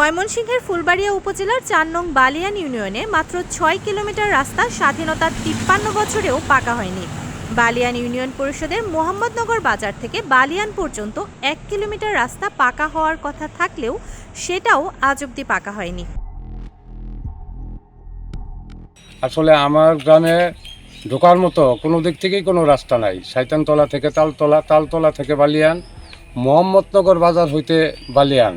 ময়মনসিংহের ফুলবাড়িয়া উপজেলার চার নং বালিয়ান ইউনিয়নে মাত্র ছয় কিলোমিটার রাস্তা স্বাধীনতার তিপ্পান্ন বছরেও পাকা হয়নি। বালিয়ান ইউনিয়ন পরিষদের মোহাম্মদনগর বাজার থেকে বালিয়ান পর্যন্ত এক কিলোমিটার রাস্তা পাকা হওয়ার কথা থাকলেও সেটাও আজ অবধি পাকা হয়নি। আসলে আমার গ্রামে ঢোকার মতো কোনো দিক থেকেই কোনো রাস্তা নাই। সাইতানতলা থেকে তালতলা তালতলা থেকে বালিয়ান, মোহাম্মদনগর বাজার হইতে বালিয়ান।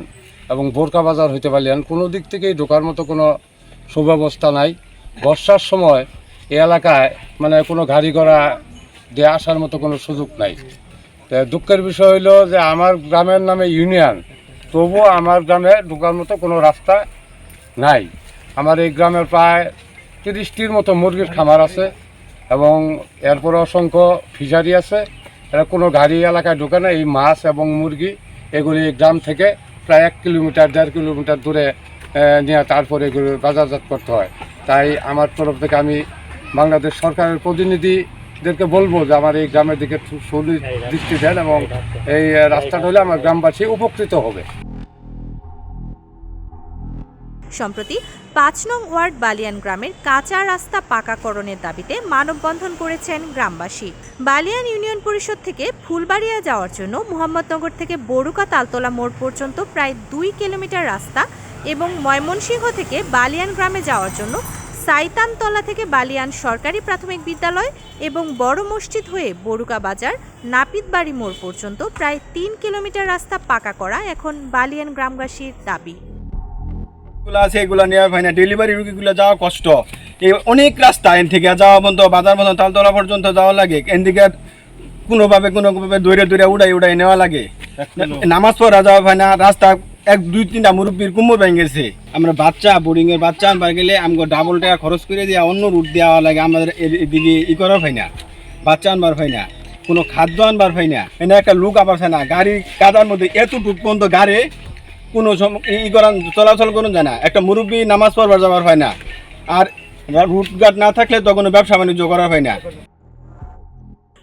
এবং বোরকা বাজার হইতে পারলেন, কোনো দিক থেকেই ঢোকার মতো কোনো সুব্যবস্থা নাই। বর্ষার সময় এই এলাকায় মানে কোনো গাড়ি ঘোড়া দিয়ে আসার মতো কোনো সুযোগ নাই। তো দুঃখের বিষয় হইল যে আমার গ্রামের নামে ইউনিয়ন তবুও আমার গ্রামে ঢোকার মতো কোনো রাস্তা নাই। আমার এই গ্রামের প্রায় তিরিশটির মতো মুরগির খামার আছে এবং এরপরে অসংখ্য ফিশারি আছে। এরা কোনো গাড়ি এলাকায় ঢোকে না। এই মাছ এবং মুরগি এগুলি গ্রাম থেকে প্রায় এক কিলোমিটার দেড় কিলোমিটার দূরে নিয়ে তারপরে এগুলো বাজারজাত করতে হয়। তাই আমার তরফ থেকে আমি বাংলাদেশ সরকারের প্রতিনিধিদেরকে বলব যে আমার এই গ্রামের দিকে সুদৃষ্টি দেন এবং এই রাস্তাটা হলে আমার গ্রামবাসী উপকৃত হবে। সম্প্রতি পাঁচ নং ওয়ার্ড বালিয়ান গ্রামের কাঁচা রাস্তা পাকাকরণের দাবিতে মানববন্ধন করেছেন গ্রামবাসী। বালিয়ান ইউনিয়ন পরিষদ থেকে ফুলবাড়িয়া যাওয়ার জন্য মোহাম্মদনগর থেকে বড়ুকা তালতলা মোড় পর্যন্ত প্রায় দুই কিলোমিটার রাস্তা এবং ময়মনসিংহ থেকে বালিয়ান গ্রামে যাওয়ার জন্য সাইতানতলা থেকে বালিয়ান সরকারি প্রাথমিক বিদ্যালয় এবং বড় মসজিদ হয়ে বড়ুকা বাজার নাপিতবাড়ি মোড় পর্যন্ত প্রায় তিন কিলোমিটার রাস্তা পাকা করা এখন বালিয়ান গ্রামবাসীর দাবি। গুলো আছে এগুলো নেওয়া হয় না। ডেলিভারি রুগীগুলো যাওয়া কষ্ট। এই অনেক রাস্তা এন থেকে যাওয়া পর্যন্ত বাজার পর্যন্ত তালতলা পর্যন্ত যাওয়া লাগে। এদিকে কোনোভাবে কোনোভাবে দৌড়ে দৌড়ে উড়াই উড়াই নেওয়া লাগে। নামাজ পড়া যাওয়া হয় না রাস্তা এক দুই তিনটা মুরব্বীর কুমোর ভেঙে গেছে। আমরা বাচ্চা বোর্ডিং এর বাচ্চা আনবার গেলে আমাকে ডাবল টাকা খরচ করে দিয়ে অন্য রুট দেওয়া লাগে আমাদের এদিকে ই করা হয় না বাচ্চা আনবার হয় না কোনো খাদ্য আনবার হয় না। এনে একটা লুক আবার না গাড়ি কাদার মধ্যে এত এতটুক পর্যন্ত গাড়ি কোনো ই করান চলাচল করুন যায় না। একটা মুরব্বী নামাজ পড়বার যাবার হয় না। আর রুটঘাট না থাকলে তো কোনো ব্যবসা বাণিজ্য করা হয় না।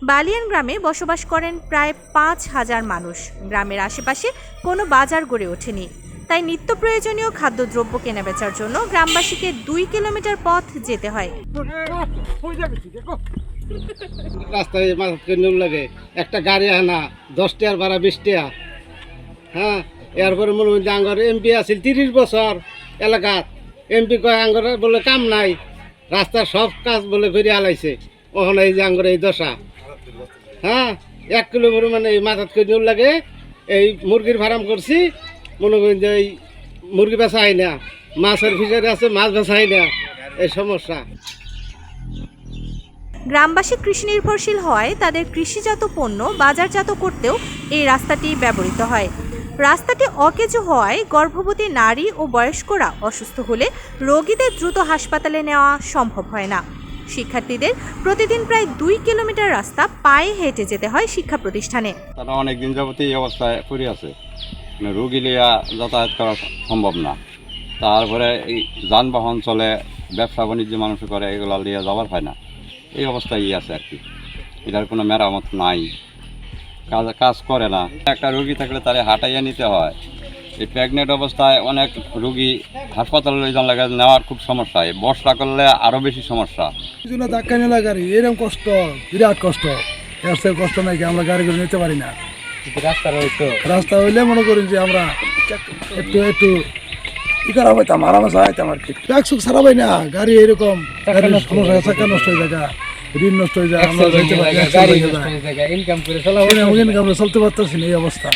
বালিয়ান গ্রামে বসবাস করেন প্রায় পাঁচ হাজার মানুষ। গ্রামের আশেপাশে কোনো বাজার গড়ে ওঠেনি। তাই নিত্য প্রয়োজনীয় খাদ্যদ্রব্য কেনাবেচার জন্য গ্রামবাসীকে দুই কিলোমিটার পথ যেতে হয়। রাস্তায় মাছ লাগে। একটা গাড়ি আনা দশ টাকার ভাড়া বিশ টাকা হ্যাঁ? এরপরে মনে হয় আঙ্গর এমপি আছিল তিরিশ বছর এলাকাত। এমপি কয়, আঙ্গর বলে কাম নাই, রাস্তার সব কাজ বলে করে আলাইছে ওখানে এই যে আঙ্গর এই দশা। হ্যাঁ এক কিলো মানে এই মাথাত কিনুন লাগে, এই মুরগির ফার্ম করছি, মনে করেন যে এই মুরগি বেচা হয় না, মাছের ফিশারি আছে, মাছ বেচা হয় না, এই সমস্যা। গ্রামবাসী কৃষি নির্ভরশীল হয় তাদের কৃষিজাত পণ্য বাজারজাত করতেও এই রাস্তাটি ব্যবহৃত হয়। রাস্তাটি অকেজো হওয়ায় গর্ভবতী নারী ও বয়স্করা অসুস্থ হলে রোগীদের দ্রুত হাসপাতালে নেওয়া সম্ভব হয় না। শিক্ষার্থীদের প্রতিদিন প্রায় দুই কিলোমিটার রাস্তা পায়ে হেঁটে যেতে হয় শিক্ষা প্রতিষ্ঠানে। তারা অনেক দিন যাবতীয় এই অবস্থায় পড়ে আছে। মানে রুগী লিয়া যাতায়াত করা সম্ভব না। তারপরে এই যানবাহন চলে, ব্যবসা বাণিজ্য মানুষ করে, এগুলো লিয়ে যাওয়ার হয় না। এই অবস্থায় আছে আর কি। এটার কোনো মেরামত নাই। কাজ কাজ করে না। একটা রুগী থাকলে তারে হাঁটাইয়া নিতে হয়। এই প্রেগনেন্ট অবস্থায় অনেক রুগী হাসপাতালে লই লাগে, নেওয়ার খুব সমস্যা। বর্ষা করলে আরও বেশি সমস্যা। ধাক্কা নিলে গাড়ি এরকম কষ্ট, বিরাট কষ্ট। এর কষ্ট নাই কি আমরা গাড়িগুলো নিতে পারি না। রাস্তা হইলে মনে করেন যে আমরা একটু একটু ই করা পাইতাম আরামে চাইতাম আর কি। ট্যাক্স সারা পাই না, গাড়ি এরকম নষ্ট হয়ে যায় ঋণ নষ্ট হয়ে যায় আমরা যাইতে পারি না, accident ইনকাম করে চলতে পারতেছি না এই অবস্থা।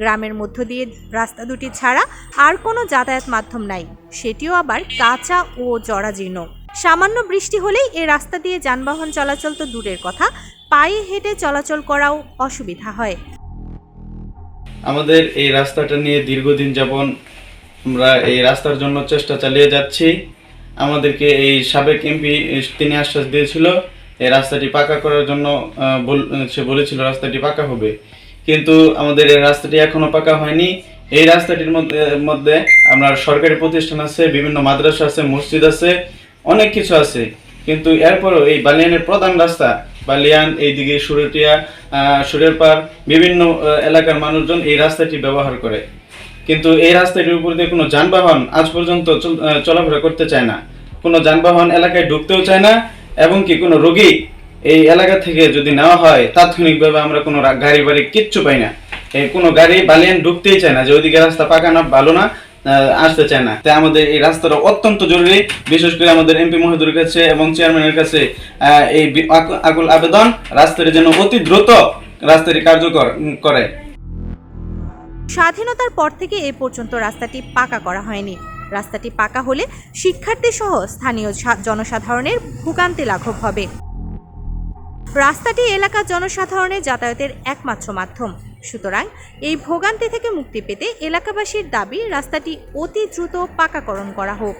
গ্রামের মধ্য দিয়ে রাস্তা দুটি ছাড়া আর কোনো যাতায়াত মাধ্যম নাই সেটিও আবার কাঁচা ও জরাজীর্ণ। সামান্য বৃষ্টি হলেই এ রাস্তা দিয়ে যানবাহন চলাচল তো দূরের কথা পায়ে হেঁটে চলাচল করাও অসুবিধা হয়। আমাদের এই রাস্তাটা নিয়ে দীর্ঘদিন যাপন আমরা এই রাস্তার জন্য চেষ্টা চালিয়ে যাচ্ছি। আমাদেরকে এই সাবেক এমপি তিনি আশ্বাস দিয়েছিল, এই রাস্তাটি পাকা করার জন্য সে বলেছিল রাস্তাটি পাকা হবে। কিন্তু আমাদের এই রাস্তাটি এখনও পাকা হয়নি। এই রাস্তাটির মধ্যে মধ্যে আপনার সরকারি প্রতিষ্ঠান আছে, বিভিন্ন মাদ্রাসা আছে, মসজিদ আছে, অনেক কিছু আছে। কিন্তু এরপরও এই বালিয়ানের প্রধান রাস্তা, বালিয়ান, এইদিকে সুরটিয়া সুরেরপাড় বিভিন্ন এলাকার মানুষজন এই রাস্তাটি ব্যবহার করে। কিন্তু এই রাস্তাটির উপর দিয়ে কোনো যানবাহন আজ পর্যন্ত চল- চলাফেরা করতে চায় না। কোনো যানবাহন এলাকায় ঢুকতেও চায় না, এবং কি কোনো রোগী এই এলাকা থেকে যদি নেওয়া হয়, তাৎক্ষণিকভাবে আমরা কোনো গাড়ি বাড়ি কিচ্ছু পাই না। কোনো গাড়ি, বালিয়ান ঢুকতেই চায় না, যে ওইদিকে রাস্তা পাকা না, ভালো না আসতে চায় না। তাই আমাদের এই রাস্তাটা অত্যন্ত জরুরি, বিশেষ করে আমাদের এমপি মহোদয়ের কাছে এবং চেয়ারম্যানের কাছে এই আকুল আবেদন, রাস্তাটি যেন অতি দ্রুত রাস্তাটি কার্যকর করে। স্বাধীনতার পর থেকে এ পর্যন্ত রাস্তাটি পাকা করা হয়নি। রাস্তাটি পাকা হলে শিক্ষার্থী সহ স্থানীয় জনসাধারণের ভোগান্তি লাঘব হবে। রাস্তাটি এলাকার জনসাধারণের যাতায়াতের একমাত্র মাধ্যম। সুতরাং এই ভোগান্তি থেকে মুক্তি পেতে এলাকাবাসীর দাবি, রাস্তাটি অতি দ্রুত পাকাকরণ করা হোক।